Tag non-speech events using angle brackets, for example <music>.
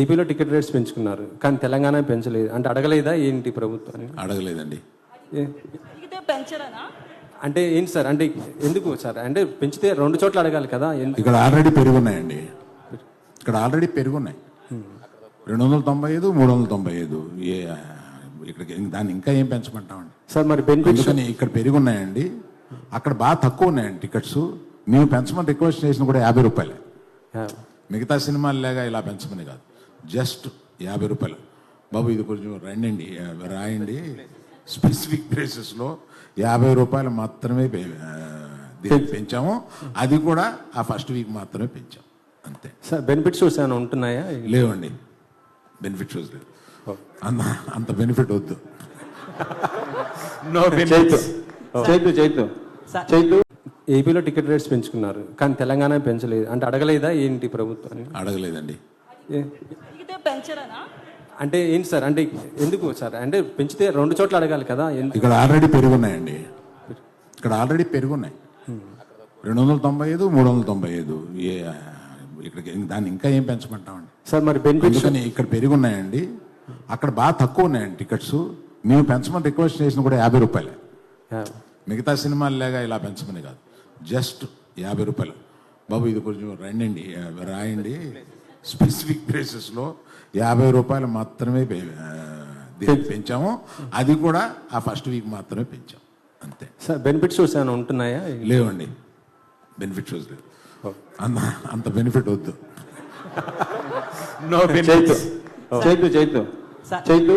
ఏపీలో ticket rates పెంచుకున్నారు. కానీ తెలంగాణ పెంచలేదు. అంటే అడగలేదా ఏంటి ప్రభుత్వాన్ని అడగలేదండి. అంటే ఏంటి సార్? అంటే ఎందుకు సార్? అంటే పెంచితే రెండు చోట్ల అడగాలి కదా? ఇక్కడ ఆల్రెడీ పెరుగున్నాయండి. ఇక్కడ ఆల్రెడీ పెరుగున్నాయి. రెండు వందల తొంభై ఐదు మూడు వందల తొంభై ఐదు. ఏ ఇక్కడికి దాన్ని ఇంకా ఏం పెంచమంటామండి? సార్ మరి బెనిఫిట్స్ అందుకని ఇక్కడ పెరుగున్నాయండి. అక్కడ బాగా తక్కువ ఉన్నాయండి టికెట్స్. మేము పెంచమని రిక్వెస్ట్ చేసిన కూడా యాభై రూపాయలే. మిగతా సినిమాలు లేగా ఇలా పెంచమని కాదు. జస్ట్ యాభై రూపాయలు. బాబు ఇది కొంచెం రండి రాయండి. స్పెసిఫిక్ ప్లేసెస్లో యాభై రూపాయలు మాత్రమే పే- ఆ, దీనికి పెంచాము. అది కూడా ఆ ఫస్ట్ వీక్ మాత్రమే పెంచాం. అంతే. సార్ బెనిఫిట్ షోస్ ఏమైనా ఉంటున్నాయా? లేవండి. బెనిఫిట్ షోస్ లేవు. అంత అంత బెనిఫిట్ వద్దు. <laughs> చైతు చైతు చైతు. సార్. చైతు ఏపీలో టికెట్ రేట్స్ పెంచుకున్నారు కానీ తెలంగాణ పెంచలేదు. అంటే అడగలేదా ఏంటి ప్రభుత్వాన్ని? అడగలేదండి. పెంచరనా అంటే ఏంటి సార్? అంటే ఎందుకు సార్? అంటే పెంచితే రెండు చోట్ల అడగాలి కదా ఇక్కడ ఆల్రెడీ పెరుగున్నాయండి. ఇక్కడ ఆల్రెడీ పెరుగున్నాయి. రెండు వందల తొంభై ఐదు మూడు వందల తొంభై ఐదు. ఏ ఇక్కడికి దాన్ని ఇంకా ఏం పెంచమంటామండి? సార్ మరి బెనిఫిట్స్ అందుకని ఇక్కడ పెరుగున్నాయండి? అక్కడ బాగా తక్కువ ఉన్నాయండి టికెట్స్. మేము పెంచమని రిక్వెస్ట్ చేసిన కూడా యాభై రూపాయలే. మిగతా సినిమాలు లేగా ఇలా పెంచమని కాదు. జస్ట్ యాభై రూపాయలు. బాబు ఇది కొంచెం రండి రాయండి. స్పెసిఫిక్ ప్లేసెస్లో యాభై రూపాయలు మాత్రమే పే- ఆ, దీనికి పెంచాము. అది కూడా ఆ ఫస్ట్ వీక్ మాత్రమే పెంచాం. అంతే. సార్ బెనిఫిట్ షోస్ ఏమైనా ఉంటున్నాయా? లేవండి. బెనిఫిట్ షోస్ లేవు అంత అంత బెనిఫిట్ వద్దు. చైతు. చైతు చైతు. చైతు.